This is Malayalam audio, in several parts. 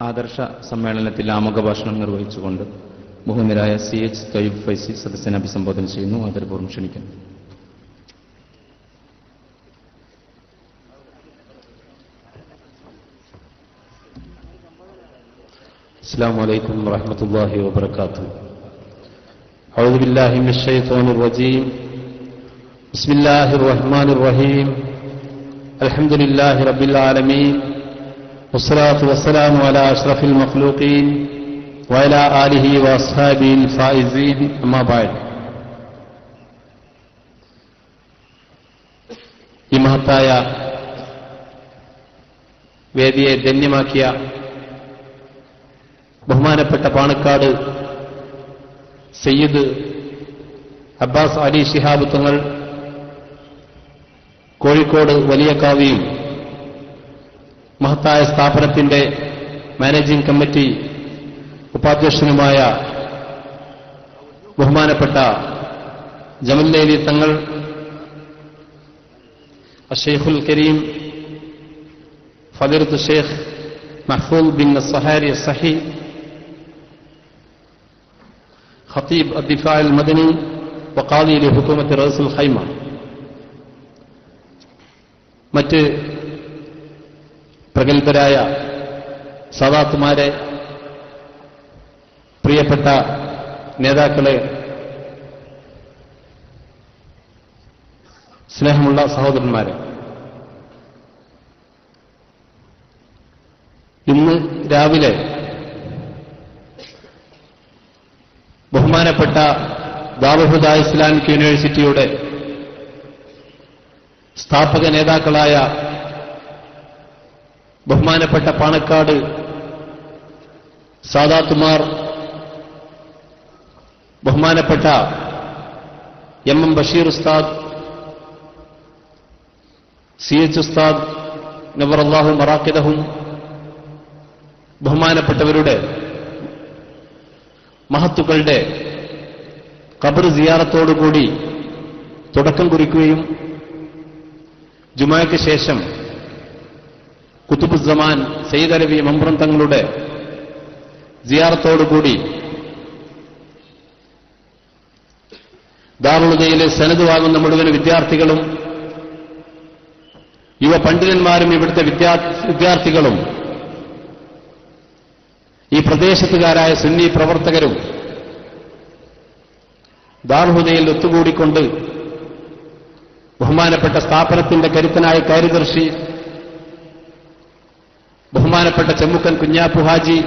ആദർശ സമ്മേളനത്തിൽ ആമുഖ ഭാഷണം നിർവഹിച്ചുകൊണ്ട് ബഹുമരായ സി എച്ച് തൊയ്ബ് ഫൈസി സദസ്സിനെ അഭിസംബോധന ചെയ്യുന്നു ആദരപൂർവ്വം ക്ഷണിക്കുന്നു السلام عليكم ورحمة الله وبركاته أعوذ بالله من الشيطان الرجيم بسم الله الرحمن الرحيم الحمد لله رب العالمين والصلاة والسلام على أشرف المخلوقين وعلى آله وأصحابه الفائزين أما بعد ഈ മഹത്തായ വേദിയെ ധന്യമാക്കിയ ബഹുമാനപ്പെട്ട പാണക്കാട് സയ്യിദ് അബ്ബാസ് അലി ശിഹാബ് തങ്ങൾ കോഴിക്കോട് വലിയ കാവിയും മഹത്തായ സ്ഥാപനത്തിന്റെ മാനേജിംഗ് കമ്മിറ്റി ഉപാധ്യക്ഷനുമായ ബഹുമാനപ്പെട്ട ജമല്ലേലി തങ്ങൾ അഷെയ്ഖുൽ കരീം ഫദിറത്ത് ഷെയ്ഖ് محفوظ بن الصهاري الصحي خطيب الدفاع المدني وقاضي لحكومة رئيس الخيمة മറ്റ് പ്രഗത്ഭരായ സദാത്തുമാരെ പ്രിയപ്പെട്ട നേതാക്കളെ സ്നേഹമുള്ള സഹോദരന്മാരെ ഇന്ന് രാവിലെ ബഹുമാനപ്പെട്ട ദാറുഹുദ ഇസ്ലാമിക് യൂണിവേഴ്സിറ്റിയുടെ സ്ഥാപക നേതാക്കളായ ബഹുമാനപ്പെട്ട പാണക്കാട് സാദാത്തുമാർ ബഹുമാനപ്പെട്ട എം എം ബഷീർ ഉസ്താദ് സി എച്ച് ഉസ്താദ് അള്ളാഹു മറാക്കിദഹും ബഹുമാനപ്പെട്ടവരുടെ മഹത്തുക്കളുടെ കബർ സിയാറത്തോടുകൂടി തുടക്കം കുറിക്കുകയും ജുമായ്ക്ക് ശേഷം കുത്തുബുസമാൻ സയ്യിദ് അലവി മമ്പ്രം തങ്ങളുടെ സിയാറത്തോടുകൂടി ദാറുദയിലെ സനത് വാങ്ങുന്ന മുഴുവൻ വിദ്യാർത്ഥികളും യുവ പണ്ഡിതന്മാരും ഇവിടുത്തെ വിദ്യാർത്ഥികളും ഈ പ്രദേശത്തുകാരായ സുന്നി പ്രവർത്തകരും ദാർഹുദയിൽ ഒത്തുകൂടിക്കൊണ്ട് ബഹുമാനപ്പെട്ട സ്ഥാപനത്തിന്റെ കരുത്തനായ കാര്യദർശി ബഹുമാനപ്പെട്ട ചെമ്മുക്കൻ കുഞ്ഞാപ്പു ഹാജി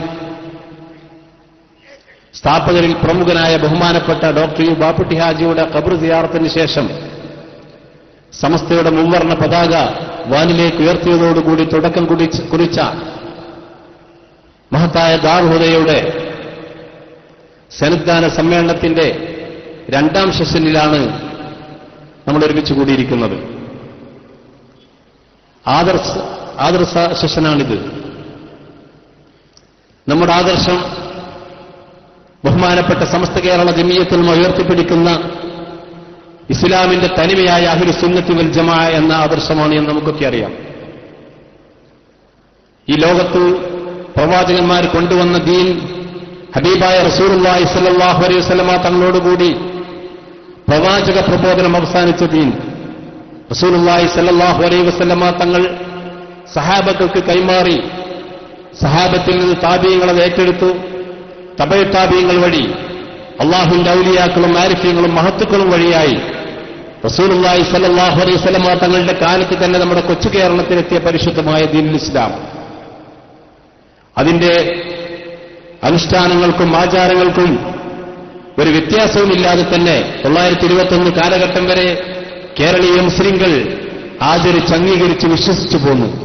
സ്ഥാപകരിൽ പ്രമുഖനായ ബഹുമാനപ്പെട്ട ഡോക്ടർ യു ബാപ്പുട്ടി ഹാജിയുടെ ഖബർ സിയാറത്തിന് ശേഷം സമസ്തയുടെ മുൻവർണ പതാക വാനിലേക്ക് ഉയർത്തിയതോടുകൂടി തുടക്കം കുറിച്ച മഹത്തായ ദാർഹുദയുടെ സന്നിധാന സമ്മേളനത്തിന്റെ രണ്ടാം സെഷനിലാണ് നമ്മൾ ഒരുമിച്ച് കൂടിയിരിക്കുന്നത്. ആദർശ ആദർശ ശിഷ്യനാണിത്. നമ്മുടെ ആദർശം ബഹുമാനപ്പെട്ട സമസ്ത കേരള ജമീയത്തിൽ ഉയർത്തിപ്പിടിക്കുന്ന ഇസ്ലാമിന്റെ തനിമയായ അഹിരു സുന്നത്തി വൽ ജമാ എന്ന ആദർശമാണ് എന്ന് നമുക്കൊക്കെ അറിയാം. ഈ ലോകത്ത് പ്രവാചകന്മാർ കൊണ്ടുവന്ന ദീൻ ഹബീബായ റസൂറുല്ലാഹി സല്ലാഹു അലൈഹി വസ്ലമ തങ്ങളോടുകൂടി പ്രവാചക പ്രബോധനം അവസാനിച്ച ദീൻ റസൂലുല്ലാഹി സല്ലാഹു അലൈഹി വസ്ലമ തങ്ങൾ സഹാബക്കൾക്ക് കൈമാറി സഹാബത്തിൽ നിന്ന് താപീയങ്ങളത് ഏറ്റെടുത്തു. തബയ താപീയങ്ങൾ വഴി അള്ളാഹുവിന്റെ ഔലിയാക്കളും ആരിഫ്യങ്ങളും മഹത്തുക്കളും വഴിയായി റസൂലുള്ളാഹി സലല്ലാഹു അലൈഹി വസ്ലമ തങ്ങളുടെ കാലത്ത് തന്നെ നമ്മുടെ കൊച്ചു കേരളത്തിലെത്തിയ പരിശുദ്ധമായ ദീൻ ഇസ്ലാം. അതിന്റെ അനുഷ്ഠാനങ്ങൾക്കും ആചാരങ്ങൾക്കും ഒരു വ്യത്യാസവുമില്ലാതെ തന്നെ തൊള്ളായിരത്തി ഇരുപത്തൊന്ന് കാലഘട്ടം വരെ കേരളീയ മുസ്ലിങ്ങൾ ആചരിച്ച് അംഗീകരിച്ച് വിശ്വസിച്ചു പോന്നു.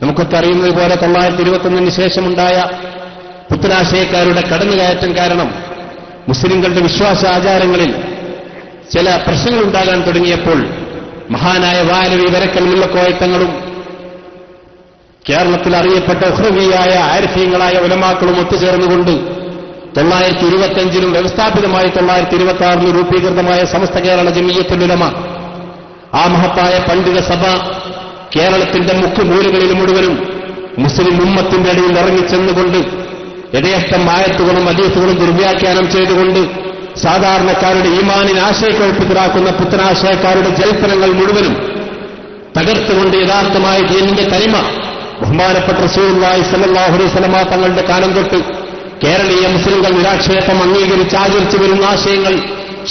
നമുക്കൊക്കെ അറിയുന്നത് പോലെ തൊള്ളായിരത്തി ഇരുപത്തൊന്നിന് ശേഷമുണ്ടായ പുത്തനാശയക്കാരുടെ കടന്നുകയറ്റം കാരണം മുസ്ലിങ്ങളുടെ വിശ്വാസ ആചാരങ്ങളിൽ ചില പ്രശ്നങ്ങൾ പ്രശ്നങ്ങളുണ്ടാകാൻ തുടങ്ങിയപ്പോൾ മഹാനായ വാലവി വരക്കൽ മുല്ലക്കോയത്തങ്ങളും കേരളത്തിൽ അറിയപ്പെട്ട ഉഹ്രവിയായ ആരിഫീങ്ങളായ ഉലമാക്കളും ഒത്തുചേർന്നുകൊണ്ട് തൊള്ളായിരത്തി ഇരുപത്തിയഞ്ചിലും വ്യവസ്ഥാപിതമായി തൊള്ളായിരത്തി ഇരുപത്തി ആറിലും രൂപീകൃതമായ സമസ്ത കേരള ജമീയത്തുലുലമ ആ മഹത്തായ പണ്ഡിത സഭ കേരളത്തിന്റെ മുക്കുമൂലകളിൽ മുഴുവനും മുസ്ലിം ഉമ്മത്തിന്റെ ഇടയിൽ ഇറങ്ങിച്ചെന്നുകൊണ്ട് യഥേഷ്ടം ആയത്തുകളും അലീസുകളും ദുർവ്യാഖ്യാനം ചെയ്തുകൊണ്ട് സാധാരണക്കാരുടെ ഈമാനിന് ആശയക്കുഴപ്പത്തിലാക്കുന്ന പുത്തനാശയക്കാരുടെ ജൽപ്പനങ്ങൾ മുഴുവനും തകർത്തുകൊണ്ട് യഥാർത്ഥമായ ദീനിന്റെ തനിമ ബഹുമാനപ്പെട്ട റസൂലുള്ളാഹി സ്വല്ലല്ലാഹു അലൈഹി വസല്ലമ തങ്ങളുടെ കാലം തൊട്ട് കേരളീയ മുസ്ലിംകൾ നിരാക്ഷേപം അംഗീകരിച്ച് ആചരിച്ചു വരുന്ന ആശയങ്ങൾ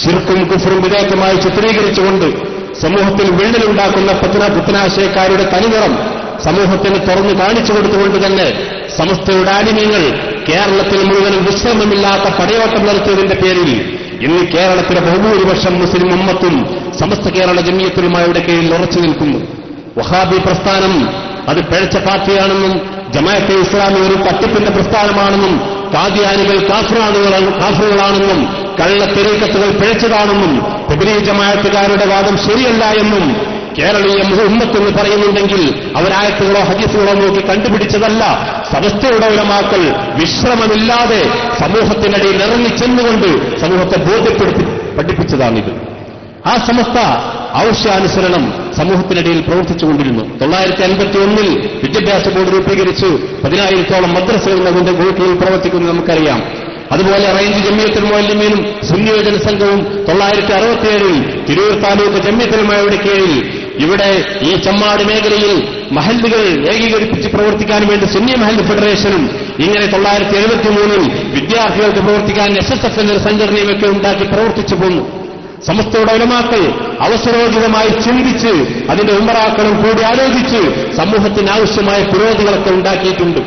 ശിർക്കും കുഫറും വിധേയകമായി ചിത്രീകരിച്ചുകൊണ്ട് സമൂഹത്തിൽ വിള്ളലുണ്ടാക്കുന്ന പുത്തന പുത്തനാശയക്കാരുടെ തനിനിറം സമൂഹത്തിന് തുറന്നു കാണിച്ചു കൊടുത്തുകൊണ്ട് തന്നെ സമസ്തയുടെ ആലിമ്യങ്ങൾ കേരളത്തിൽ മുഴുവനും വിശ്രമമില്ലാത്ത പടയോട്ടം നടത്തിയതിന്റെ പേരിൽ ഇന്ന് കേരളത്തിലെ ബഹുഭൂരിപക്ഷം മുസ്ലിം ഉമ്മത്തും സമസ്ത കേരള ജമീയത്തിലുമായുടെ കീഴിൽ ഉറച്ചു നിൽക്കുന്നു. വഹാബി പ്രസ്ഥാനം അത് പിഴച്ച പാർട്ടിയാണെന്നും ജമാഅത്തെ ഇസ്ലാമി ഒരു തട്ടിപ്പിന്റെ പ്രസ്ഥാനമാണെന്നും കാദ്യാനികൾ കാഫറുകളാണെന്നും കള്ളത്തെരീക്കത്തുകൾ പിഴച്ചതാണെന്നും ജമാഅത്തുകാരുടെ വാദം ശരിയല്ല എന്നും കേരളീയ മുഹമ്മത്തെന്ന് പറയുന്നുണ്ടെങ്കിൽ അവരായത്തുകളോ ഹദീസുകളോ നോക്കി കണ്ടുപിടിച്ചതല്ല. സമസ്തയുടെ ഉലമാക്കൾ വിശ്രമമില്ലാതെ സമൂഹത്തിനിടയിൽ ഇറങ്ങിച്ചെന്നുകൊണ്ട് സമൂഹത്തെ ബോധ്യപ്പെടുത്തി പഠിപ്പിച്ചതാണിത്. ആ സമസ്ത ആവശ്യാനുസരണം സമൂഹത്തിനിടയിൽ പ്രവർത്തിച്ചുകൊണ്ടിരുന്നു തൊള്ളായിരത്തി അൻപത്തി ഒന്നിൽ വിദ്യാഭ്യാസ ബോർഡ് രൂപീകരിച്ച്. പതിനായിരത്തോളം മദ്രസകൾ അതിന്റെ ഗോട്ടിയിൽ പ്രവർത്തിക്കുന്നത് നമുക്കറിയാം. അതുപോലെ റേഞ്ച് ജമ്മിയത്തിൽ മൊല്ലിമീനും സുന്നിയോ ജനസംഘവും തൊള്ളായിരത്തി അറുപത്തിയേഴിൽ തിരൂർ താലൂക്ക് ജമ്മിയത്തിലുമായുടെ കീഴിൽ ഇവിടെ ഈ ചമ്മാട് മേഖലയിൽ മഹല്ലുകൾ ഏകീകരിപ്പിച്ച് പ്രവർത്തിക്കാൻ വേണ്ടി സുന്നി മഹല്ല് ഫെഡറേഷനും ഇങ്ങനെ തൊള്ളായിരത്തി എഴുപത്തി മൂന്നിൽ വിദ്യാർത്ഥികൾക്ക് പ്രവർത്തിക്കാൻ എസ് എസ് എഫ് എന്നൊരു സംഘടനയുമൊക്കെ ഉണ്ടാക്കി പ്രവർത്തിച്ചു പോന്നു. സമസ്തയുടെ ഉലമാക്കൾ അവസരോചിതമായി ചിന്തിച്ച് അതിന്റെ ഉമ്മറാക്കളും കൂടി ആലോചിച്ച് സമൂഹത്തിന് ആവശ്യമായ പുരോഗതികളൊക്കെ ഉണ്ടാക്കിയിട്ടുണ്ട്.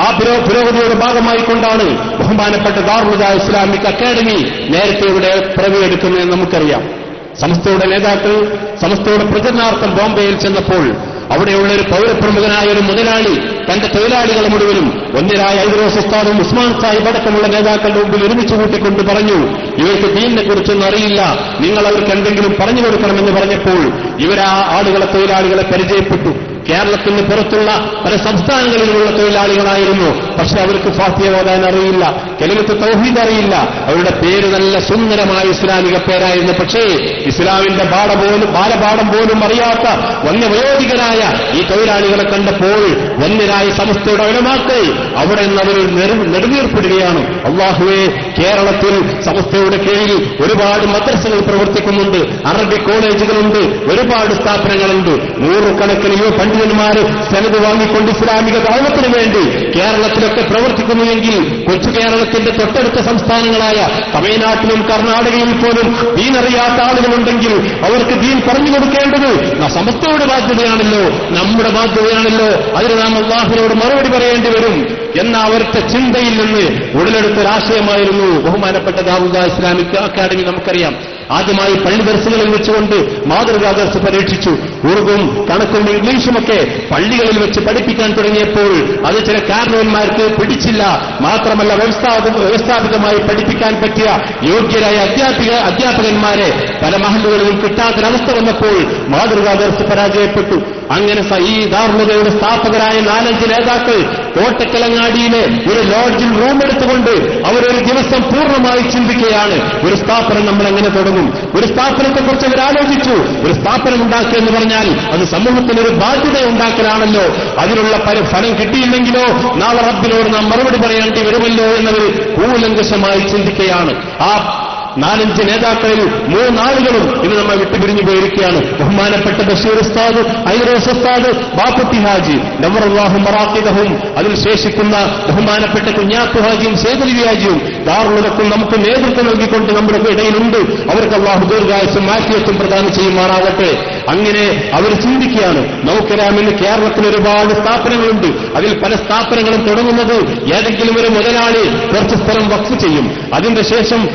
ആ പുരോ- പുരോഗതിയുടെ ഭാഗമായിക്കൊണ്ടാണ് ബഹുമാനപ്പെട്ട ദാറുദ ഇസ്ലാമിക് അക്കാദമി നേരത്തെ ഇവിടെ പിറവിയെടുക്കുന്നതെന്ന് നമുക്കറിയാം. സമസ്തയുടെ നേതാക്കൾ സമസ്തയുടെ പ്രചരണാർത്ഥം ബോംബെയിൽ ചെന്നപ്പോൾ അവിടെയുള്ള ഒരു പൗരപ്രമുഖനായ ഒരു മുതലാളി തന്റെ തൊഴിലാളികളെ മുഴുവനും ഒന്നിനായ ഐദ്രോസ് ഉസ്താദും ഉസ്മാൻ സാഹിബ് അടക്കമുള്ള നേതാക്കളുടെ മുമ്പിൽ ഒരുമിച്ച് കൂട്ടിക്കൊണ്ട് പറഞ്ഞു ഇവർക്ക് ദീനിനെ കുറിച്ചൊന്നും അറിയില്ല. നിങ്ങൾ അവർക്ക് എന്തെങ്കിലും പറഞ്ഞു കൊടുക്കണമെന്ന് പറഞ്ഞപ്പോൾ ഇവരാ ആളുകളെ തൊഴിലാളികളെ പരിചയപ്പെട്ടു. കേരളത്തിന് പുറത്തുള്ള പല സംസ്ഥാനങ്ങളിലുമുള്ള തൊഴിലാളികളായിരുന്നു. പക്ഷെ അവർക്ക് ഫാത്തിയ ഓതാൻ അറിയില്ല. കെലിമത്ത് തൗഹീദ് അറിയില്ല. അവരുടെ പേര് നല്ല സുന്ദരമായ ഇസ്ലാമിക പേരായിരുന്നു. പക്ഷേ ഇസ്ലാമിന്റെ പാഠപോലും പോലും ബാലപാഠം പോലും അറിയാത്ത വന്യവയോധികരായ ഈ തൊഴിലാളികളെ കണ്ടപ്പോൾ വന്യരായ സമസ്തയുടെ ഉലമാക്കൾ അവിടെ നിന്ന് അവർ നെടു- നെടുവീർപ്പിടുകയാണ് അള്ളാഹുവെ കേരളത്തിൽ സമസ്തയുടെ കീഴിൽ ഒരുപാട് മദ്രസകൾ പ്രവർത്തിക്കുന്നുണ്ട്. അറബി കോളേജുകളുണ്ട്. ഒരുപാട് സ്ഥാപനങ്ങളുണ്ട്. നൂറുകണക്കിന് യുവ പണ്ഡിതന്മാർ സെനത് വാങ്ങിക്കൊണ്ട് ഇസ്ലാമിക ദൗത്യത്തിന് വേണ്ടി കേരളത്തിലൊക്കെ പ്രവർത്തിക്കുന്നുവെങ്കിൽ കൊച്ചു കേരളത്തിന്റെ തൊട്ടടുത്ത സംസ്ഥാനങ്ങളായ തമിഴ്നാട്ടിലും കർണാടകയിൽ പോലും ദീനറിയാത്ത ആളുകളുണ്ടെങ്കിൽ അവർക്ക് ദീൻ പറഞ്ഞു കൊടുക്കേണ്ടത് സമസ്തയുടെ ബാധ്യതയാണല്ലോ നമ്മുടെ ബാധ്യതയാണല്ലോ. അതിന് നാം അള്ളാഹിനോട് മറുപടി പറയേണ്ടി വരും എന്ന അവരുടെ ചിന്തയിൽ നിന്ന് ഉടലെടുത്തൊരാശയമായിരുന്നു ബഹുമാനപ്പെട്ട ദാവുദ ഇസ്ലാമിക് അക്കാദമി നമുക്കറിയാം. ആദ്യമായി പള്ളി ദർശനങ്ങളിൽ വെച്ചുകൊണ്ട് മാതൃകാ ദർശ പരീക്ഷിച്ചു. ഉറുദും കണക്കും ഇംഗ്ലീഷുമൊക്കെ പള്ളികളിൽ വെച്ച് പഠിപ്പിക്കാൻ തുടങ്ങിയപ്പോൾ അത് ചില കാരണവന്മാർക്ക് പിടിച്ചില്ല. മാത്രമല്ല വ്യവസ്ഥാപിത വ്യവസ്ഥാപിതമായി പഠിപ്പിക്കാൻ പറ്റിയ യോഗ്യരായ അധ്യാപിക അധ്യാപകന്മാരെ പല മഹല്ലുകളിലും കിട്ടാത്തൊരവസ്ഥ വന്നപ്പോൾ മാതൃകാ ദർശ പരാജയപ്പെട്ടു. അങ്ങനെ ഈ ധാർമ്മികയുടെ സ്ഥാപകരായ നാലഞ്ച് നേതാക്കൾ കോട്ടക്കലങ്ങാടിയിലെ ഒരു ലോഡ്ജിൽ റൂം എടുത്തുകൊണ്ട് അവരൊരു ദിവസം പൂർണമായി ചിന്തിക്കുകയാണ്. ഒരു സ്ഥാപനം നമ്മൾ എങ്ങനെ തുടങ്ങും? ഒരു സ്ഥാപനത്തെക്കുറിച്ച് അവർ ആലോചിച്ചു. ഒരു സ്ഥാപനം ഉണ്ടാക്കുക എന്ന് പറഞ്ഞാൽ അത് സമൂഹത്തിന് ഒരു ബാധ്യത ഉണ്ടാക്കലാണല്ലോ. അതിനുള്ള ഫലം കിട്ടിയില്ലെങ്കിലോ നാളെ റബ്ബിനോട് നാം മറുപടി പറയേണ്ടി വരുമല്ലോ എന്നവർ കൂലങ്കശമായി ചിന്തിക്കുകയാണ് ആ നാലഞ്ച് നേതാക്കളിൽ മൂന്നാളുകളും ഇന്ന് നമ്മൾ വിട്ടുപിരിഞ്ഞു പോയിരിക്കുകയാണ്. ബഹുമാനപ്പെട്ട ബഷീർ ഉസ്താദ് ഐറോസ് ഉസ്താദ് ബാപ്പുട്ടി ഹാജി. നവറുല്ലാഹും മറാക്കിദഹും. അതിൽ ശേഷിക്കുന്ന ബഹുമാനപ്പെട്ട കുഞ്ഞാപ്പു ഹാജിയും സേതുലി ഹാജിയും ദാറുള്ളതൊക്കെ നമുക്ക് നേതൃത്വം നൽകിക്കൊണ്ട് നമ്മുടെ ഇടയിലുണ്ട്. അവർക്ക് അള്ളാഹു ദീർഘായുസും മാറ്റിയത്തും പ്രദാനം ചെയ്യുമാറാകട്ടെ. അങ്ങനെ അവർ ചിന്തിക്കുകയാണ്. നൗക്കരാമിന് കേരളത്തിൽ ഒരുപാട് സ്ഥാപനങ്ങളുണ്ട്. അതിൽ പല സ്ഥാപനങ്ങളും തുടങ്ങുന്നത് ഏതെങ്കിലും ഒരു മുതലാളി കുറച്ച് സ്ഥലം വക്ഫ് ചെയ്യും. അതിന്റെ ശേഷം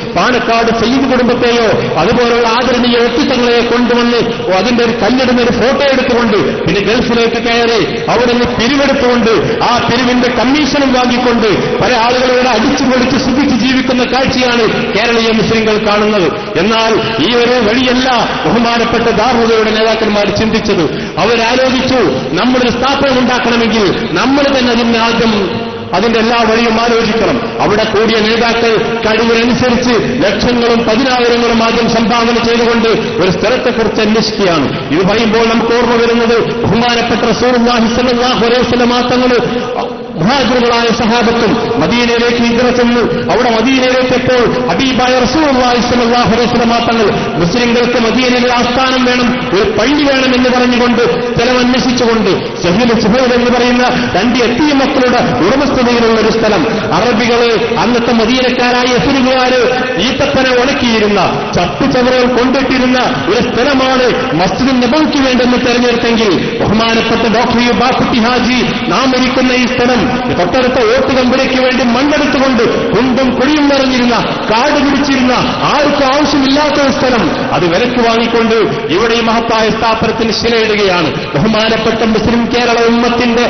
പാണക്കാട് സയ്യിദ് കുടുംബത്തെയോ അതുപോലുള്ള ആദരണീയ വ്യക്തിത്വങ്ങളെ കൊണ്ടുവന്ന് അതിന്റെ ഒരു കല്ലിടുന്ന ഒരു ഫോട്ടോ എടുത്തുകൊണ്ട് പിന്നെ ഗൾഫിലേക്ക് കയറി അവിടെ നിന്ന് പിരിവെടുത്തുകൊണ്ട് ആ പിരിവിന്റെ കമ്മീഷനും വാങ്ങിക്കൊണ്ട് പല ആളുകളോട് അടിച്ചു പൊളിച്ച് സുഖിച്ച് ജീവിക്കുന്ന കാഴ്ചയാണ് കേരളീയ മുസ്ലിങ്ങൾ കാണുന്നത്. എന്നാൽ ഈ ഒരു വഴിയല്ല ബഹുമാനപ്പെട്ട ദാർഹുദയുടെ നേതാക്കന്മാർ ചിന്തിച്ചത്. അവരാലോചിച്ചു നമ്മളൊരു സ്ഥാപനം ഉണ്ടാക്കണമെങ്കിൽ നമ്മൾ തന്നെ അതിന് ആദ്യം അതിന്റെ എല്ലാ വഴിയും ആലോചിക്കണം. അവിടെ കൂടിയ നേതാക്കൾ കഴിവിനനുസരിച്ച് ലക്ഷങ്ങളും പതിനായിരങ്ങളും ആദ്യം സംഭാവന ചെയ്തുകൊണ്ട് ഒരു സ്ഥലത്തെക്കുറിച്ച് അന്വേഷിക്കുകയാണ്. ഇത് പറയുമ്പോൾ നമുക്ക് ഓർമ്മ വരുന്നത് ബഹുമാനപ്പെട്ട റസൂലുള്ളാഹി സ്വല്ലല്ലാഹു അലൈഹി വസല്ലം തങ്ങൾ മുഹാജിറുകളായ സഹാബത്തും മദീനയിലേക്ക് ഹിജറ ചെന്നു അവിടെ മദീനയിലേക്ക് എപ്പോൾ ഹബീബായ റസൂലുള്ളാഹി സ്വല്ലല്ലാഹു അലൈഹി വസല്ലം തങ്ങൾ മുസ്ലിങ്ങൾക്ക് മദീനയിൽ ആസ്ഥാനം വേണം ഒരു പള്ളി വേണം എന്ന് പറഞ്ഞുകൊണ്ട് സ്ഥലം അന്വേഷിച്ചുകൊണ്ട് സഹീൽ സുഹൈൽ എന്ന് പറയുന്ന രണ്ട് എത്തിയ മക്കളുടെ ഉടമസ്ഥതയിലുള്ള ഒരു സ്ഥലം. അറബികൾ അന്നത്തെ മദീനക്കാരായ എഫിലുകാര് ഈത്തപ്പന ഉണക്കിയിരുന്ന ചട്ടുചവറുകൾ കൊണ്ടിട്ടിരുന്ന ഒരു സ്ഥലമാണ് മസ്ജിദ് നബോയ്ക്ക് വേണ്ടെന്ന് തെരഞ്ഞെടുത്തെങ്കിൽ ബഹുമാനപ്പെട്ട ഡോക്ടർ യു ബാപ്പുട്ടി ഹാജി നാം ഇരിക്കുന്ന ഈ സ്ഥലം തൊട്ടടുത്ത വോട്ട് കമ്പനിക്ക് വേണ്ടി മണ്ണെടുത്തുകൊണ്ട് കുണ്ടും കുഴിയും നിറഞ്ഞിരുന്ന കാട് പിടിച്ചിരുന്ന ആർക്കും ആവശ്യമില്ലാത്ത ഒരു സ്ഥലം. അത് വിലക്ക് വാങ്ങിക്കൊണ്ട് ഇവിടെ ഈ മഹത്തായ സ്ഥാപനത്തിന് ശിലയിടുകയാണ്. ബഹുമാനപ്പെട്ട മുസ്ലിം കേരള ഉമ്മത്തിന്റെ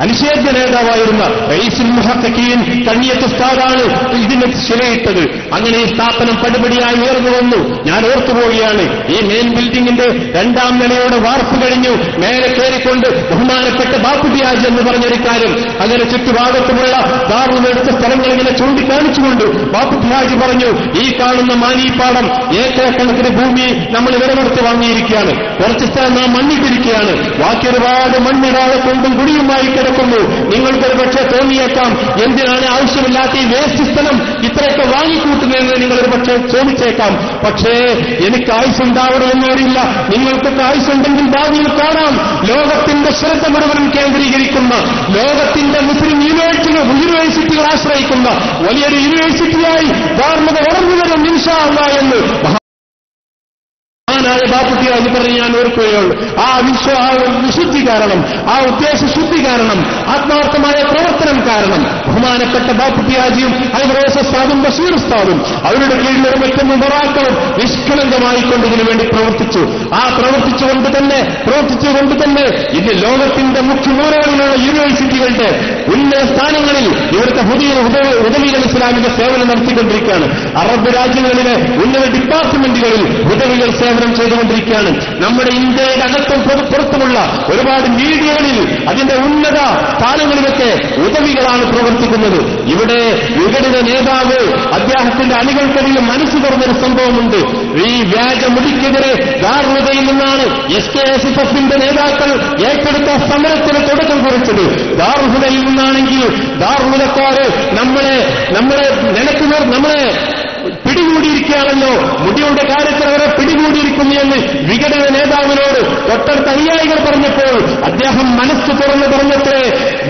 അനിഷേധ്യ നേതാവായിരുന്ന റൈസുൽ മുഹത്തക്കീൻ കണ്ണിയത്ത് ഉസ്താദാണ് ഇതിന് ശിലയിട്ടത്. അങ്ങനെ ഈ സ്ഥാപനം പടിപടിയായി ഉയർന്നു വന്നു. ഞാൻ ഓർത്തുപോവുകയാണ് ഈ മെയിൻ ബിൽഡിംഗിന്റെ രണ്ടാം നിലയുടെ വാർപ്പ് കഴിഞ്ഞു. മേലെ കയറിക്കൊണ്ട് ബഹുമാനപ്പെട്ട ബാപ്പുബിയാജ് എന്ന് പറഞ്ഞൊരു കാര്യം അങ്ങനെ ചുറ്റുഭാഗത്തുമുള്ള ദാറുമെടുത്ത സ്ഥലങ്ങൾ ഇങ്ങനെ ചൂണ്ടിക്കാണിച്ചുകൊണ്ട് ബാപ്പുബിയാജ് പറഞ്ഞു ഈ കാണുന്ന മാനിപ്പാടം ഏക്കറക്കണക്കിന് ഭൂമി നമ്മൾ വിലമെടുത്ത് വാങ്ങിയിരിക്കുകയാണ്. കുറച്ച് സ്ഥലം നാം മണ്ണിട്ടിരിക്കുകയാണ്. ബാക്കി ഒരുപാട് മണ്ണിടാതെ കൊണ്ടും കുടിയുമായി കിടക്കുന്നു നിങ്ങൾക്കൊരു പക്ഷേ തോന്നിയേക്കാം. എന്തിനാണ് ആവശ്യമില്ലാത്ത ഈ വേസ്റ്റ് സ്ഥലം ഇത്രയൊക്കെ വാങ്ങിക്കൂട്ടുന്നതെന്ന് നിങ്ങൾ ഒരു പക്ഷേ ചോദിച്ചേക്കാം. പക്ഷേ എനിക്ക് ആയുസുണ്ടാവണമെന്നോടില്ല നിങ്ങൾക്കൊക്കെ ആയുസുണ്ടെങ്കിൽ ഭാവിയിൽ കാണാം. ലോകത്തിന്റെ ശ്രദ്ധ മുഴുവനും കേന്ദ്രീകരിക്കുന്ന ലോകത്തിന്റെ മുസ്ലിം യൂണിവേഴ്സിറ്റി യൂണിവേഴ്സിറ്റികൾ ആശ്രയിക്കുന്ന വലിയൊരു യൂണിവേഴ്സിറ്റിയായി ധാർമ്മിക വളർന്നു വരും നിമിഷാവുക എന്ന് മഹാനായ എന്ന് പറഞ്ഞ് ഞാൻ ഓർക്കുകയുള്ളൂ ആ വിശ്വ ആ വിശുദ്ധി കാരണം ആ ഉദ്ദേശ ശുദ്ധി കാരണം ആത്മാർത്ഥമായ പ്രവർത്തനം കാരണം ബഹുമാനപ്പെട്ട ബാപ്പുട്ടിയാജിയും ഹൈബ്രോസാദും ബഷീർ ഉസ്താദും അവരുടെ കീഴിൽ ഒരു മറ്റും ഉപറാക്കളും നിഷ്കളങ്കമായിക്കൊണ്ട് ഇതിനു വേണ്ടി പ്രവർത്തിച്ചു. ആ പ്രവർത്തിച്ചുകൊണ്ട് തന്നെ പ്രവർത്തിച്ചുകൊണ്ട് തന്നെ ഇത് ലോകത്തിന്റെ മുഖ്യമൂലകളിലുള്ള യൂണിവേഴ്സിറ്റികളുടെ ഉന്നത സ്ഥാനങ്ങളിൽ ഇവിടുത്തെ പുതിയ ഉദവികൾ ഇസ്ലാമിക സേവനം നടത്തിക്കൊണ്ടിരിക്കുകയാണ്. അറബ് രാജ്യങ്ങളിലെ ഉന്നത ഡിപ്പാർട്ട്മെന്റുകളിൽ ഉദവികൾ സേവനം ചെയ്തുകൊണ്ടിരിക്കുകയാണ്. നമ്മുടെ ഇന്ത്യയുടെ അകത്തും പുറ- പുറത്തുമുള്ള ഒരുപാട് മീഡിയകളിൽ അതിന്റെ ഉന്നത സ്ഥാനങ്ങളിലൊക്കെ ഉദവികളാണ് പ്രവർത്തിക്കുന്നത്. ഇവിടെ വിഘടിത നേതാവ് അദ്ദേഹത്തിന്റെ അണികൾക്കിടയിൽ മനസ്സ് തുറന്നൊരു സംഭവമുണ്ട്. ഈ വ്യാജ മുടിക്കെതിരെ ധാർമ്മികതയിൽ നിന്നാണ് എസ് കെ എസ് എസ് എഫിന്റെ നേതാക്കൾ ഏറ്റെടുത്ത സമരത്തിന് തുടക്കം കുറിച്ചത്. ദാർഹുദയിൽ നിന്നാണെങ്കിൽ ദാർഹുദക്കാര് നമ്മളെ നമ്മളെ നിലക്കുന്ന നമ്മളെ മുടിയുടെ കാര്യത്തിൽ അവരെ പിടികൂടിയിരിക്കുന്നു എന്ന് വിഘടന നേതാവിനോട് തൊട്ടടുത്ത അനുയായികൾ പറഞ്ഞപ്പോൾ അദ്ദേഹം മനസ്സ് തുറന്ന് പറഞ്ഞത്രേ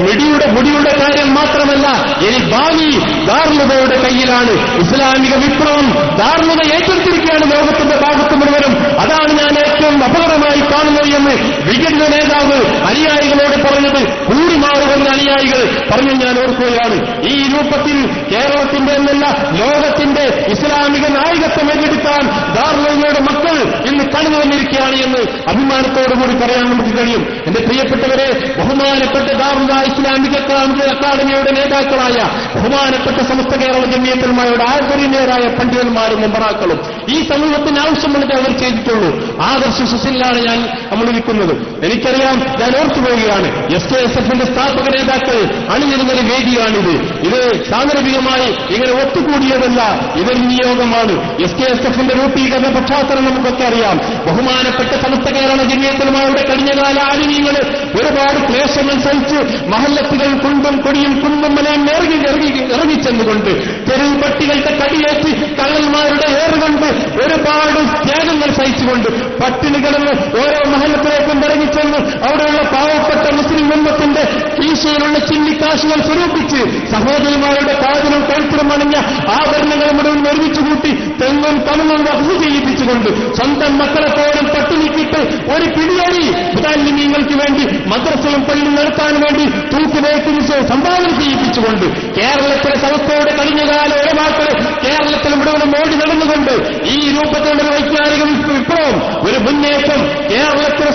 മുടിയുടെ മുടിയുടെ കാര്യം മാത്രമല്ല ഇനി ഭാവി ധാർമ്മികയുടെ കയ്യിലാണ് ഇസ്ലാമിക വിപ്ലവം ധാർമ്മിക ഏറ്റെടുത്തിരിക്കുകയാണ് ലോകത്തിന്റെ ഭാഗത്ത് മുഴുവനും. അതാണ് ഞാൻ ഏറ്റവും അപകടമായി കാണുന്നത് എന്ന് വിഘടന നേതാവ് അനുയായികളോട് പറഞ്ഞത് കൂടി മാറുമെന്ന് അനുയായികൾ പറഞ്ഞു ഞാൻ ഓർക്കുകയാണ്. ഈ രൂപത്തിൽ കേരളത്തിന്റെ എന്നല്ല ലോകത്തിന്റെ ഇസ്ലാമിക നായകത്വം ഏറ്റെടുക്കാൻ ധാർമ്മികളുടെ മക്കൾ ഇന്ന് കടന്നു വന്നിരിക്കുകയാണ് എന്ന് അഭിമാനത്തോടുകൂടി പറയാൻ നമുക്ക് കഴിയും. എന്റെ പ്രിയപ്പെട്ടവരെ ബഹുമാനപ്പെട്ട ധാർമ്മിക ഇസ്ലാമിക അക്കാദമി- അക്കാദമിയുടെ നേതാക്കളായ ബഹുമാനപ്പെട്ട സമസ്ത കേരള ജമിയത്തന്മാരുടെ ആദരണീയരായ പണ്ഡിതന്മാരും മെമ്പറാക്കളും ഈ സമൂഹത്തിന് ആവശ്യമുള്ളത് അവർ ചെയ്തിട്ടുള്ളൂ ആദർശ സുശീലാണ് ഞാൻ നമ്മളിരിക്കുന്നത് എനിക്കറിയാം ഞാൻ ഓർത്തുപോവുകയാണ്. എസ് കെ എസ് എഫിന്റെ സ്ഥാപക നേതാക്കൾ അണിനിരുന്നൊരു വേദിയാണിത്. ഇത് സാന്ദർഭികമായി ഇങ്ങനെ ഒത്തുകൂടിയതല്ല. ഇതൊരു നിയോഗമാണ്. എസ് കെ എസ് എഫിന്റെ രൂപീകരണ പശ്ചാത്തലം നമുക്കൊക്കെ അറിയാം. ബഹുമാനപ്പെട്ട സമസ്ത കേരള ജമിയത്തന്മാരുടെ കഴിഞ്ഞകാല ആനുകൂല്യങ്ങൾ ഒരുപാട് ക്ലേശങ്ങൾ സഹിച്ച് മഹല്ലത്തുകൾ കുണ്ടും കൊടിയും കുണ്ടും മലയും ഇറങ്ങി ഇറങ്ങി ഇറങ്ങിച്ചെന്നുകൊണ്ട് തെരുവ് പട്ടികളുടെ കടിയേറ്റ് കള്ളന്മാരുടെ ഏറുകൊണ്ട് ഒരുപാട് ത്യാഗങ്ങൾ സഹിച്ചുകൊണ്ട് പട്ടിണി കിടന്ന് ഓരോ മഹലത്തിലേക്കും ഇറങ്ങിച്ചെന്ന് അവിടെയുള്ള പാവപ്പെട്ട മുസ്ലിം ഉമ്മത്തിന്റെ കീശയിലുള്ള ചില്ലിക്കാശുകൾ സ്വരൂപിച്ച് സഹോദരിമാരുടെ കാതിലും കഴുത്തിലും അണിഞ്ഞ ആഭരണങ്ങൾ മുഴുവൻ ഒരുമിച്ച് കൂട്ടി തെങ്ങും കമുങ്ങും വഹു ചെയ്യിപ്പിച്ചുകൊണ്ട് സ്വന്തം മക്കളെ പോലും പട്ടിണിക്കിട്ട് ഒരു പിടിയടി മുതാലിമീങ്ങൾക്ക് വേണ്ടി മദ്രസയും പള്ളി നടത്താൻ വേണ്ടി തൂക്കുവേക്കുന്ന സംഭാവന ചെയ്യിപ്പിച്ചുകൊണ്ട് കേരളത്തിലെ സമസ്തയുടെ കഴിഞ്ഞകാല ഒരുപാട് കേരളത്തിൽ മുഴുവനും ഓടി നടന്നുകൊണ്ട് ഈ രൂപത്തിലുള്ള ഒരു വൈജ്ഞാനിക വിപ്ലവം ഒരു മുന്നേറ്റം കേരളത്തിലെ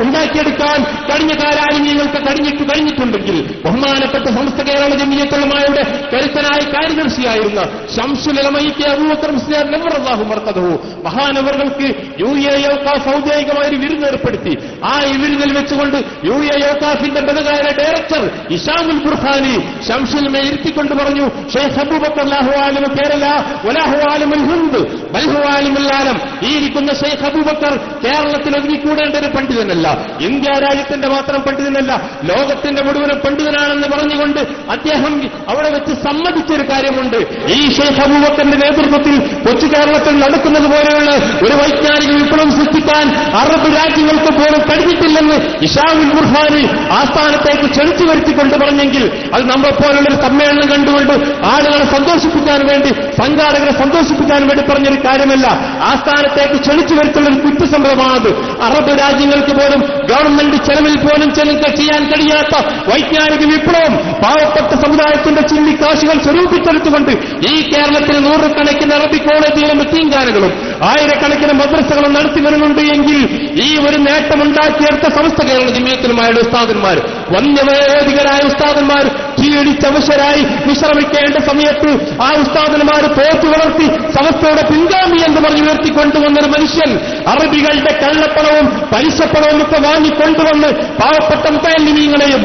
ഉണ്ടാക്കിയെടുക്കാൻ കഴിഞ്ഞ കാലാനുമീങ്ങൾക്ക് കഴിഞ്ഞിട്ട് കഴിഞ്ഞിട്ടുണ്ടെങ്കിൽ ബഹുമാനപ്പെട്ട സമസ്ത കേരള ജമീയത്തുലമായുടെ കരുത്തനായ കാര്യദർശിയായിരുന്ന ശംസുലമയ്ക്ക് അബൂബക്കർ മർക്കതഹു മഹാനവറുകൾക്ക് യു എ ഔദ്യോഗികമായ ഒരു വിരുന്ന് ഏർപ്പെടുത്തി. ആ വിരുന്നിൽ വെച്ചുകൊണ്ട് യു എ യോക്കാഫിന്റെ മൃതകാര ഡയറക്ടർ ഇഷാമുൽ ബുർഹാനി ശംസുലമെ ഇരുത്തിക്കൊണ്ട് പറഞ്ഞു ഷെയ്ഖ് അബൂബക്കർ ലാഹു ആലിമ കേരള വലാഹു ആലിമുൽ ഹിന്ദ് ബൽഹു ആലിമുൽ ആലം. ഈ ഇരിക്കുന്ന ഷെയ്ഖ് അബൂബക്കർ കേരളത്തിൽ ഒതുങ്ങിക്കൂടേണ്ട ഒരു പണ്ഡിതനല്ല. ഇന്ത്യ രാജ്യത്തിന്റെ മാത്രം പണ്ഡിതനല്ല ലോകത്തിന്റെ മുഴുവനും പണ്ഡിതനാണെന്ന് പറഞ്ഞുകൊണ്ട് അദ്ദേഹം അവിടെ വെച്ച് സമ്മതിച്ചൊരു കാര്യമുണ്ട്. ഈ ഷെയ്ഖ് അബൂബക്കറിന്റെ നേതൃത്വത്തിൽ കൊച്ചു കേരളത്തിൽ നടക്കുന്നത് പോലെയുള്ള ഒരു വൈജ്ഞാനിക വിപ്ലവം സൃഷ്ടിക്കാൻ അറബ് രാജ്യങ്ങൾക്ക് പോലും കഴിഞ്ഞിട്ടില്ലെന്ന് ഇഷാവുൽ ബുർഹാനി ആസ്ഥാനത്തേക്ക് ക്ഷണിച്ചു വരുത്തിക്കൊണ്ട് പറഞ്ഞെങ്കിൽ അത് നമ്മളെപ്പോലുള്ളൊരു സമ്മേളനം കണ്ടുകൊണ്ട് ആളുകളെ സന്തോഷിപ്പിക്കാൻ വേണ്ടി സംഘാടകരെ സന്തോഷിപ്പിക്കാൻ വേണ്ടി പറഞ്ഞൊരു കാര്യമല്ല. ആസ്ഥാനത്തേക്ക് ക്ഷണിച്ചു വരുത്തുള്ള കുറ്റസംഭവമാണത് അറബ് രാജ്യങ്ങൾക്ക് പോലും ഗവൺമെന്റ് ചെലവിൽ പോലും ചെലുക്ക ചെയ്യാൻ കഴിയാത്ത വൈജ്ഞാനിക വിപ്ലവം പാവപ്പെട്ട സമുദായത്തിന്റെ ചിന്തി കാശുകൾ സ്വരൂപിച്ചെടുത്തുകൊണ്ട് ഈ കേരളത്തിൽ നൂറുകണക്കിന് അറബി കോളേജുകളും എത്തീങ്കാനകളും ആയിരക്കണക്കിന് മദ്രസകളും നടത്തി വരുന്നുണ്ട് എങ്കിൽ ഈ ഒരു നേട്ടമുണ്ടാക്കിയെടുത്ത സമസ്ത കേരള ജമീയത്തിലുമായുടെ ഉസ്താദന്മാർ വന്യവയോധികരായ ഉസ്താദന്മാർ ക്ഷീണിച്ചവശരായി വിശ്രമിക്കേണ്ട സമയത്ത് ആ ഉസ്താദന്മാർ തോത്തു വളർത്തി സമസ്തയുടെ പിൻഗാമി എന്ന് പറഞ്ഞ് ഉയർത്തിക്കൊണ്ടുവന്നൊരു മനുഷ്യൻ അറബികളുടെ കള്ളപ്പണവും പലിശപ്പണവും ഒക്കെ വാങ്ങിക്കൊണ്ടുവന്ന് പാവപ്പെട്ട മുത്താലിമീങ്ങളെയും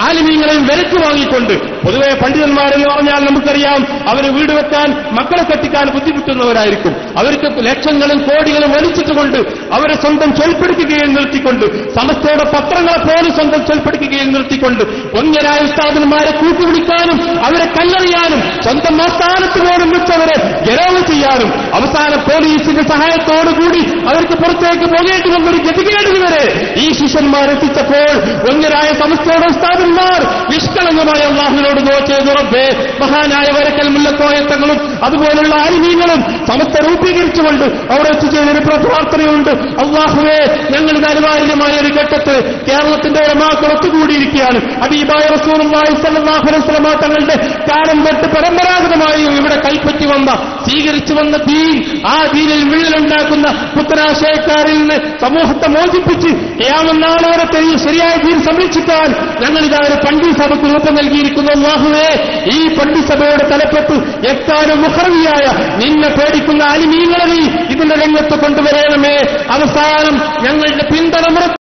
ആലിമീങ്ങളെയും വിലക്ക് വാങ്ങിക്കൊണ്ട് പൊതുവെ പണ്ഡിതന്മാരെന്ന് പറഞ്ഞാൽ നമുക്കറിയാം അവർ വീട് വെക്കാൻ മക്കളെ കെട്ടിക്കാൻ ബുദ്ധിമുട്ടുന്നവരായിരിക്കും. അവർക്ക് ലക്ഷങ്ങളും കോടികളും വലിച്ചിട്ടുകൊണ്ട് അവരെ സ്വന്തം ചൊൽപ്പെടുത്തുകയും നിർത്തിക്കൊണ്ട് സമസ്തയുടെ പത്രങ്ങളെ പോലും സ്വന്തം ചൊൽപ്പെടുത്തുകയും നിർത്തിക്കൊണ്ട് ഒന്നരായ ഉസ്താദന്മാരെ കൂട്ടുപിടിക്കാനും അവരെ കല്ലെറിയാനും സ്വന്തം ആസ്ഥാനത്ത് പോലും വെച്ചവരെ ഗരവ് ചെയ്യാനും അവസാന പോലീസിന്റെ സഹായത്തോടുകൂടി അവർക്ക് പുറത്തേക്ക് പോകേണ്ടി വന്നൊരു ഗതികേടുന്നവരെ ഈ ശിഷ്യന്മാരെത്തിച്ചപ്പോൾ ഒന്നരായ സമസ്തയുടെ ഉസ്താദന്മാർ നിഷ്കളങ്കമായ അള്ളാഹുവിനോട് നോക്കിയത് റബ്ബേ. മഹാനായ വരക്കൽ മുല്ലക്കോയത്തങ്ങളും അതുപോലുള്ള ആലിമീങ്ങളും സമസ്ത രൂപീകരിച്ചുകൊണ്ട് അവിടെ വെച്ച് ചെയ്തൊരു പ്രാർത്ഥനയുണ്ട്. അള്ളാഹുവേ ഞങ്ങളുടെ അനിവാര്യമായ ഒരു ഘട്ടത്ത് കേരളത്തിന്റെ ഒരമാക്കൾ ഒത്തുകൂടിയിരിക്കുകയാണ് അബീബായ അലൈഹി വസല്ലമ തങ്ങളുടെ കാലം തൊട്ട് പരമ്പരാഗതമായി ഇവിടെ കൈപ്പറ്റി വന്ന സ്വീകരിച്ചു വന്ന ദീൻ ആ ദീനിൽ വിള്ളലുണ്ടാക്കുന്ന പുത്തനാശയക്കാരിൽ നിന്ന് സമൂഹത്തെ മോചിപ്പിച്ച് തെരി- ശരിയായ ദീൻ സംരക്ഷിക്കാൻ ഞങ്ങൾ ഇതാ ഒരു പണ്ടി സഭയ്ക്ക് രൂപം നൽകിയിരിക്കുന്നു. അള്ളാഹുവേ ഈ പണ്ഡിസഭയുടെ തലപ്പത്ത് എത്താനും മുഖർവിയായ നിന്നെ പേടിക്കുന്ന അലിമീങ്ങളെ നീ ഇതിന്റെ രംഗത്ത് കൊണ്ടുവരണമേ. അവസാനം ഞങ്ങളുടെ പിന്തുണ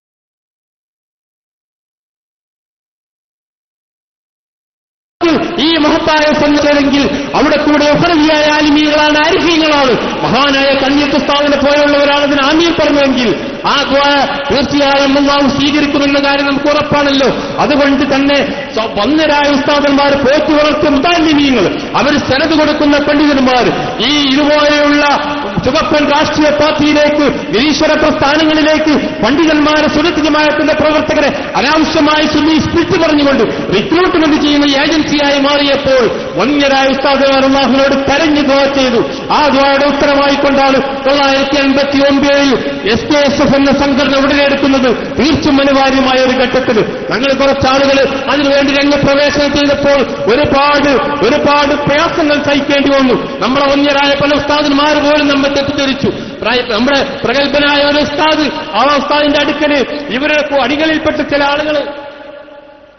മഹത്തായ സംഘടനെങ്കിൽ അവിടെ കൂടെ ഉഹറവിയായ ആലിമീകളാണ് ആരിഫീങ്ങളാണ്. മഹാനായ കണ്യത്ത് സ്ഥാപന പോലുള്ളവരാണ് അതിന് ആമീൻ പറഞ്ഞെങ്കിൽ ആ തീർച്ചയായും അള്ളാഹു സ്വീകരിക്കുമെന്ന കാര്യം നമുക്ക് ഉറപ്പാണല്ലോ. അതുകൊണ്ട് തന്നെ വന്നരായ ഉസ്താദന്മാർ പോറ്റി വളർത്തും മുതാലിമീങ്ങൾ അവർ സ്ഥലത്ത് കൊടുക്കുന്ന പണ്ഡിതന്മാർ ഈ ഇതുപോലെയുള്ള ചുവപ്പൻ രാഷ്ട്രീയ പാർട്ടിയിലേക്ക് നിരീശ്വര പ്രസ്ഥാനങ്ങളിലേക്ക് പണ്ഡിതന്മാരെ സുരക്ഷിതമായത്തിന്റെ പ്രവർത്തകരെ അനാവശ്യമായി സുന്നി സ്പിരിറ്റ് പറഞ്ഞുകൊണ്ട് റിക്രൂട്ട്മെന്റ് ചെയ്യുന്ന? ഏജൻസിയായി മാറിയപ്പോൾ വന്യരായ ഉസ്താദുമാർ അള്ളാഹുവിനോട് കരഞ്ഞു ദ്വാ ചെയ്തു. ആ ദ്വായുടെ ഉത്തരമായിക്കൊണ്ടാണ് തൊള്ളായിരത്തി എൺപത്തി ഒമ്പതിൽ എസ് കെ എസ് എഫ് എന്ന സംഘടന ഉടലെടുക്കുന്നത് തീർച്ചും അനിവാര്യമായ ഒരു ഘട്ടത്തിൽ. ഞങ്ങൾ കുറച്ചാളുകൾ അതിനുവേണ്ടി രംഗപ്രവേശനം ചെയ്തപ്പോൾ ഒരുപാട് ഒരുപാട് പ്രയാസങ്ങൾ സഹിക്കേണ്ടി വന്നു. നമ്മളെ വന്യരായ പല ഉസ്താദന്മാർ പോലും നമ്മെ തെറ്റിദ്ധരിച്ചു. നമ്മുടെ പ്രഗത്ഭനായ ഒരു ഉസ്താദ് ആ ഉസ്താദിന്റെ അടുക്കൽ ഇവരെ അടികളിൽപ്പെട്ട ചില ആളുകൾ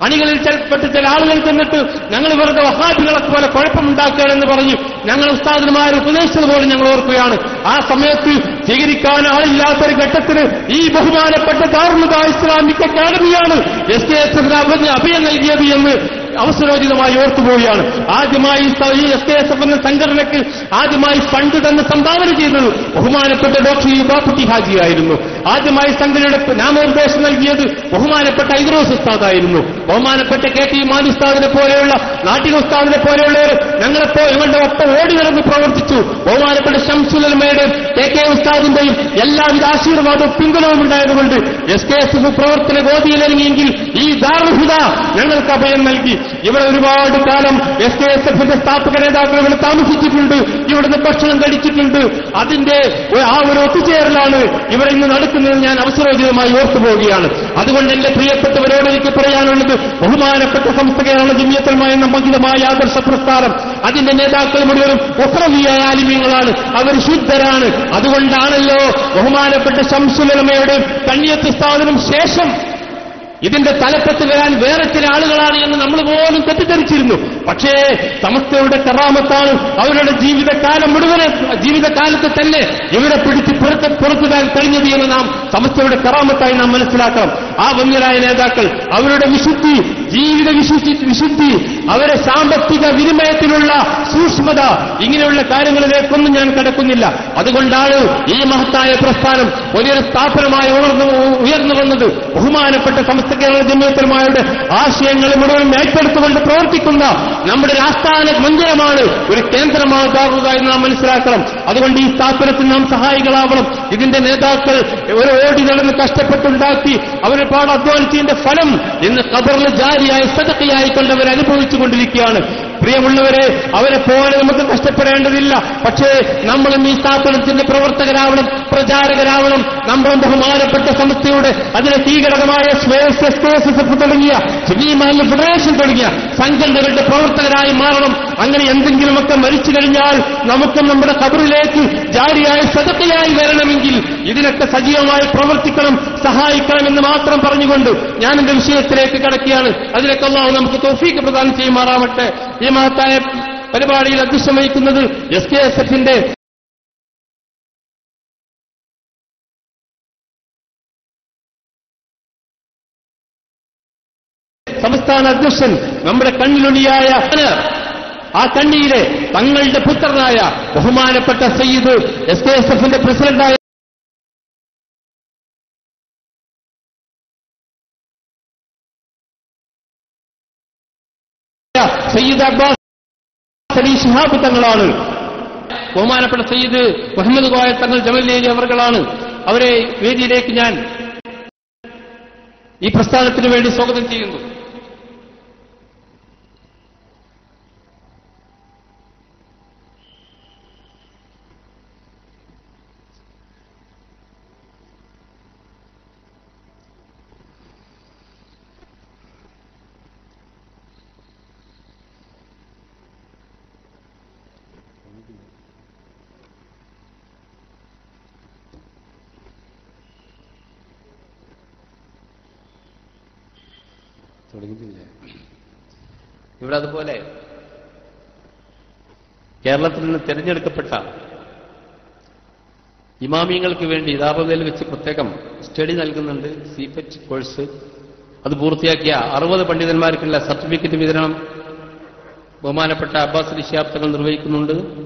അണികളിൽ ചിലപ്പെട്ട ചില ആളുകൾ ചെന്നിട്ട് ഞങ്ങൾ വെറുതെ വഹാബികളെ പോലെ കുഴപ്പമുണ്ടാക്കുകയാണെന്ന് പറഞ്ഞു. ഞങ്ങൾ ഉസ്താദന്മാർ ഉപദേശിച്ചത് പോലും ഞങ്ങൾ ഓർക്കുകയാണ്. ആ സമയത്ത് സ്വീകരിക്കാൻ ആളില്ലാത്തൊരു ഘട്ടത്തിന് ഈ ബഹുമാനപ്പെട്ട ധാർമ്മിക ഇസ്ലാമിക് അക്കാദമിയാണ് എസ് കെ എസ് അഭയം നൽകിയത് എന്ന് അവസരോചിതമായി ഓർത്തുപോവുകയാണ് ആദ്യമായി ഈ എസ് കെ എസ് എഫ് എന്ന സംഘടനയ്ക്ക് ആദ്യമായി ഫണ്ട് തന്നെ സംഭാവന ചെയ്തത് ബഹുമാനപ്പെട്ട ഡോക്ടർ യുബാക്കുട്ടി ഹാജിയായിരുന്നു ആദ്യമായി സംഘടനയുടെ നാമനിർദ്ദേശം നൽകിയത് ബഹുമാനപ്പെട്ട ഐദ്രോസ് ഉസ്താദായിരുന്നു. ബഹുമാനപ്പെട്ട കെ ടി മാൻ ഉസ്താദിനെ പോലെയുള്ള നാട്ടിക ഉസ്താദിനെ പോലെയുള്ളവർ ഞങ്ങളെപ്പോ ഞങ്ങളുടെ ഒപ്പം ഓടി നടന്ന് പ്രവർത്തിച്ചു. ബഹുമാനപ്പെട്ട ഷംസുലമയുടെയും കെ കെ ഉസ്താദിന്റെയും എല്ലാവിധ ആശീർവാദവും പിന്തുണവും ഉണ്ടായതുകൊണ്ട് എസ് കെ എസ് എഫ് പ്രവർത്തന ഗോതിയിലിറങ്ങിയെങ്കിൽ ഈ ദാർഹുദ ഞങ്ങൾക്ക് അഭയം നൽകി. ഇവിടെ ഒരുപാട് കാലം എസ് കെ എസ് എഫിന്റെ സ്ഥാപക നേതാക്കൾ ഇവിടെ താമസിച്ചിട്ടുണ്ട്. ഇവിടുന്ന് ഭക്ഷണം കഴിച്ചിട്ടുണ്ട്. അതിന്റെ ആ ഒരു ഒത്തുചേരലാണ് ഇവിടെ ഇന്ന് നടക്കുന്നത് ഞാൻ അവസരോചിതമായി ഓർത്തു പോവുകയാണ് അതുകൊണ്ട് എന്റെ പ്രിയപ്പെട്ടവരോട് എനിക്ക് പറയാനുള്ളത് ബഹുമാനപ്പെട്ട സംസ്ഥകയാണ് ജിമ്യത്തൽമായ മഹിതമായ ആദർശ പ്രസ്ഥാനം. അതിന്റെ നേതാക്കൾ മുഴുവനും ഉഫ്രവിയായ ആലിമ്യങ്ങളാണ് അവർ ശുദ്ധരാണ്. അതുകൊണ്ടാണല്ലോ ബഹുമാനപ്പെട്ട ശംസുലമയുടെ കണ്ണിയത്ത് സ്ഥാപനം ശേഷം ഇതിന്റെ തലപ്പത്ത് വരാൻ വേറെ ചില ആളുകളാണ് എന്ന് നമ്മൾ പോലും തെറ്റിദ്ധരിച്ചിരുന്നു. പക്ഷേ സമസ്തയുടെ കറാമത്താണ് അവരുടെ ജീവിതകാലം മുഴുവനെ ജീവിതകാലത്ത് തന്നെ ഇവരെ പിടിച്ച് പുറത്ത് പുറത്തിടാൻ കഴിഞ്ഞത് എന്ന് നാം സമസ്തയുടെ കറാമത്തായി നാം മനസ്സിലാക്കണം. ആ വന്യരായ നേതാക്കൾ അവരുടെ വിശുദ്ധി ജീവിത വിശുദ്ധി വിശുദ്ധി അവരെ സാമ്പത്തിക വിനിമയത്തിലുള്ള സൂക്ഷ്മത ഇങ്ങനെയുള്ള കാര്യങ്ങളിലേക്കൊന്നും ഞാൻ കടക്കുന്നില്ല. അതുകൊണ്ടാണ് ഈ മഹത്തായ പ്രസ്ഥാനം വലിയൊരു സ്ഥാപനമായി ഉണർന്നു ഉയർന്നു വന്നത്. ബഹുമാനപ്പെട്ട സമസ്ത കേരള ജമ്മിയത്തന്മാരുടെ ആശയങ്ങൾ മുഴുവൻ ഏറ്റെടുത്തുകൊണ്ട് പ്രവർത്തിക്കുന്ന നമ്മുടെ രാഷ്ട്രാന മന്ദിരമാണ് ഒരു കേന്ദ്രമാകുക എന്ന് നാം മനസ്സിലാക്കണം. അതുകൊണ്ട് ഈ സ്ഥാപനത്തിന് നാം സഹായികളാവണം. ഇതിന്റെ നേതാക്കൾ ഒരു ഓടി നടന്ന് കഷ്ടപ്പെട്ടുണ്ടാക്കി അവരെപ്പാട് അധ്വാനിച്ചതിന്റെ ഫലം ഇന്ന് കബറിൽ ജാരിയായ സതക്കയായി കൊണ്ട് അവർ അനുഭവിച്ചു കൊണ്ടിരിക്കുകയാണ് പ്രിയമുള്ളവരെ അവരെ പോലെ നമുക്ക് കഷ്ടപ്പെടേണ്ടതില്ല. പക്ഷേ നമ്മളും ഈ സ്ഥാപനത്തിന്റെ പ്രവർത്തകരാവണം പ്രചാരകരാവണം. നമ്മളും ബഹുമാനപ്പെട്ട സംസ്ഥയുടെ അതിലെ തീകടകമായ തുടങ്ങിയ സിവിമാലിന് ഫെഡറേഷൻ തുടങ്ങിയ സംഘടനകളുടെ പ്രവർത്തകരായി മാറണം. അങ്ങനെ എന്തെങ്കിലുമൊക്കെ മരിച്ചു കഴിഞ്ഞാൽ നമുക്കും നമ്മുടെ കബറിലേക്ക് ജാരിയായ സതക്കയായി വരണമെങ്കിൽ ഇതിനൊക്കെ സജീവമായി പ്രവർത്തിക്കണം സഹായിക്കണം എന്ന് മാത്രം പറഞ്ഞുകൊണ്ട് ഞാൻ എന്റെ വിഷയത്തിലേക്ക് കടക്കുകയാണ്. അള്ളാഹു നമുക്ക് തോഫീക്ക് പ്രദാനം ചെയ്യുമാറാവട്ടെ. ഈ മഹത്തായ പരിപാടിയിൽ അധ്യക്ഷം വഹിക്കുന്നത് എസ് കെ എസ് എഫിന്റെ സംസ്ഥാന അധ്യക്ഷൻ നമ്മുടെ കണ്ണിലൊളിയായ ആ കണ്ണിയിലെ തങ്ങളുടെ പുത്രനായ ബഹുമാനപ്പെട്ട സയ്യിദ് എസ് കെ എസ് എഫിന്റെ പ്രസിഡന്റായ സയ്യിദ് അബ്ബാസ് അലി ശിഹാബ് തങ്ങളാണ്. ബഹുമാനപ്പെട്ട സയ്യിദ് മുഹമ്മദ് കോയ തങ്ങൾ ജമലേലി അവർകളാണ്. അവരെ വേദിയിലേക്ക് ഞാൻ ഈ പ്രസ്ഥാനത്തിന് വേണ്ടി സ്വാഗതം ചെയ്യുന്നു. തുടങ്ങിയിട്ടില്ല. ഇവിടെ അതുപോലെ കേരളത്തിൽ നിന്ന് തിരഞ്ഞെടുക്കപ്പെട്ട ഇമാമിയങ്ങൾക്ക് വേണ്ടി ഇതാപതയിൽ വെച്ച് പ്രത്യേകം സ്റ്റഡി നൽകുന്നുണ്ട് സിപെറ്റ് കോഴ്സ്. അത് പൂർത്തിയാക്കിയ അറുപത് പണ്ഡിതന്മാർക്കുള്ള സർട്ടിഫിക്കറ്റ് വിതരണം ബഹുമാനപ്പെട്ട അബ്ബാസ് അലി നിർവഹിക്കുന്നുണ്ട്.